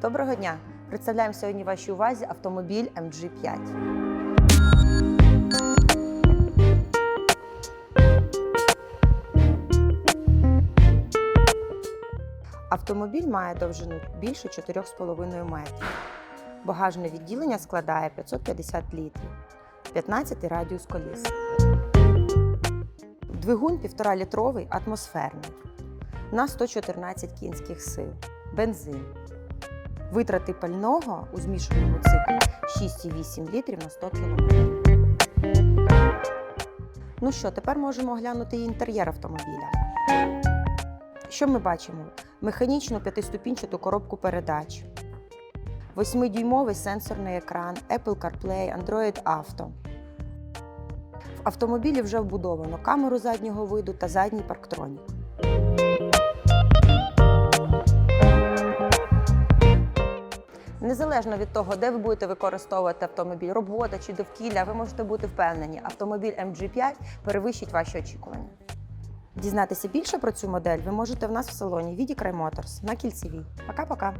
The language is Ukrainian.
Доброго дня! Представляємо сьогодні вашій увазі автомобіль MG5. Автомобіль має довжину більше 4,5 метрів. Багажне відділення складає 550 літрів, 15 радіус коліс. Двигун 1,5 літровий атмосферний на 114 кінських сил, бензин. Витрати пального у змішаному циклі 6,8 літрів на 100 км. Ну що, тепер можемо оглянути інтер'єр автомобіля. Що ми бачимо? Механічну п'ятиступінчату коробку передач, 8-дюймовий сенсорний екран, Apple CarPlay, Android Auto. В автомобілі вже вбудовано камеру заднього виду та задній парктронік. Незалежно від того, де ви будете використовувати автомобіль, робота чи довкілля, ви можете бути впевнені, автомобіль MG5 перевищить ваші очікування. Дізнатися більше про цю модель ви можете в нас в салоні Віді Край Моторс на кільцевій. Пока-пока!